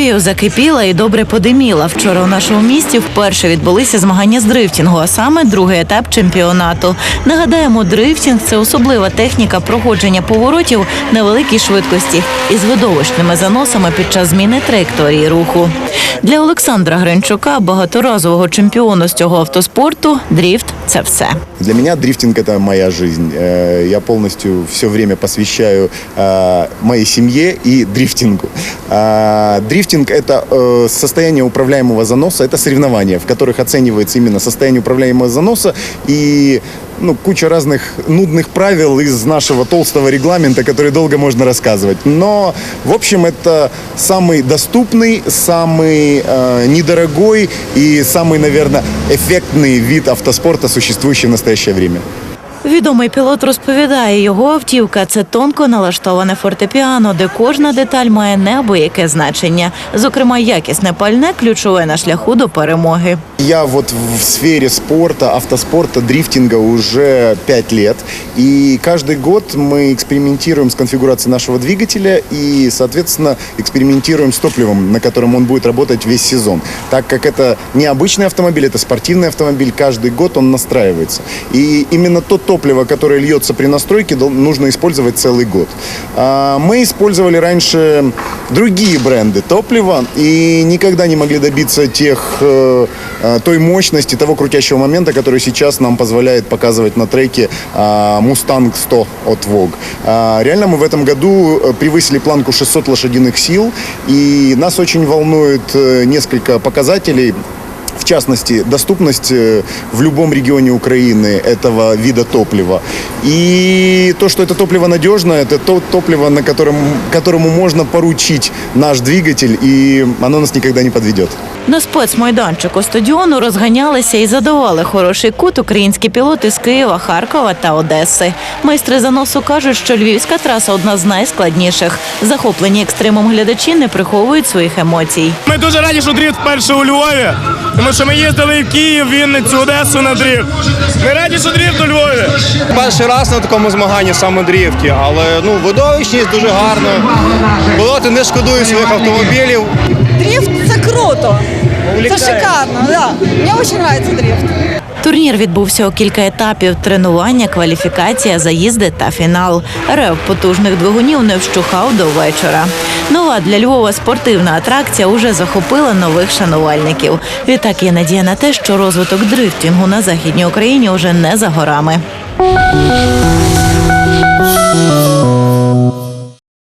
Київ закипіла і добре подиміла. Вчора у нашому місті вперше відбулися змагання з дрифтінгу, а саме другий етап чемпіонату. Нагадаємо, дрифтінг це особлива техніка проходження поворотів на великій швидкості із видовищними заносами під час зміни траєкторії руху. Для Олександра Гринчука, багаторазового чемпіону з цього автоспорту, дріфт це все. Для меня дрифтинг это моя жизнь. Э, Я полностью все время посвящаю э, моей семье и дрифтингу. А, Дрифтинг это э, состояние управляемого заноса, это соревнования, в которых оценивается именно состояние управляемого заноса и ну, куча разных нудных правил из нашего толстого регламента, которые долго можно рассказывать. Но, в общем, это самый доступный, самый э, недорогой и самый, наверное, эффектный вид автоспорта, существующий в настоящее время. Відомий пілот розповідає, його автівка це тонко налаштоване фортепіано, де кожна деталь має неабияке значення. Зокрема, якісне пальне ключове на шляху до перемоги. Я вот в сфере спорта, автоспорта, дрифтинга уже 5 лет. И каждый год мы экспериментируем с конфигурацией нашего двигателя и, соответственно, экспериментируем с топливом, на котором он будет работать весь сезон. Так как это не обычный автомобиль, это спортивный автомобиль, каждый год он настраивается. И именно то топливо, которое льется при настройке, нужно использовать целый год. А, Мы использовали раньше другие бренды топлива и никогда не могли добиться тех, э, э, той мощности, того крутящего момента, который сейчас нам позволяет показывать на треке а, Mustang 100 от Vogue. А, Реально мы в этом году э, превысили планку 600 лошадиных сил, и нас очень волнует несколько показателей, в частности, доступность э, в любом регионе Украины этого вида топлива. И то, что это топливо надежное, это то топливо, на котором, которому можно поручить наш двигатель, и оно нас никогда не подведет. На спецмайданчику стадіону розганялися і задавали хороший кут українські пілоти з Києва, Харкова та Одеси. Майстри заносу кажуть, що львівська траса одна з найскладніших. Захоплені екстримом глядачі не приховують своїх емоцій. Ми дуже раді, що дріфт вперше у Львові, тому що ми їздили і в Київ, Вінницю, Одесу на дріфт. Ми раді, що дріфт у Львові. Перший раз на такому змаганні саме дріфті, але ну видовищність дуже гарно. Пілоти не шкодують своїх автомобілів. Дрифт це круто. Це шикарно, да. Мені дуже подобається дрифт. Турнір відбувся у кілька етапів: тренування, кваліфікація, заїзди та фінал. Рев потужних двигунів не вщухав до вечора. Нова для Львова спортивна атракція уже захопила нових шанувальників. Відтак є надія на те, що розвиток дрифтінгу на західній Україні уже не за горами.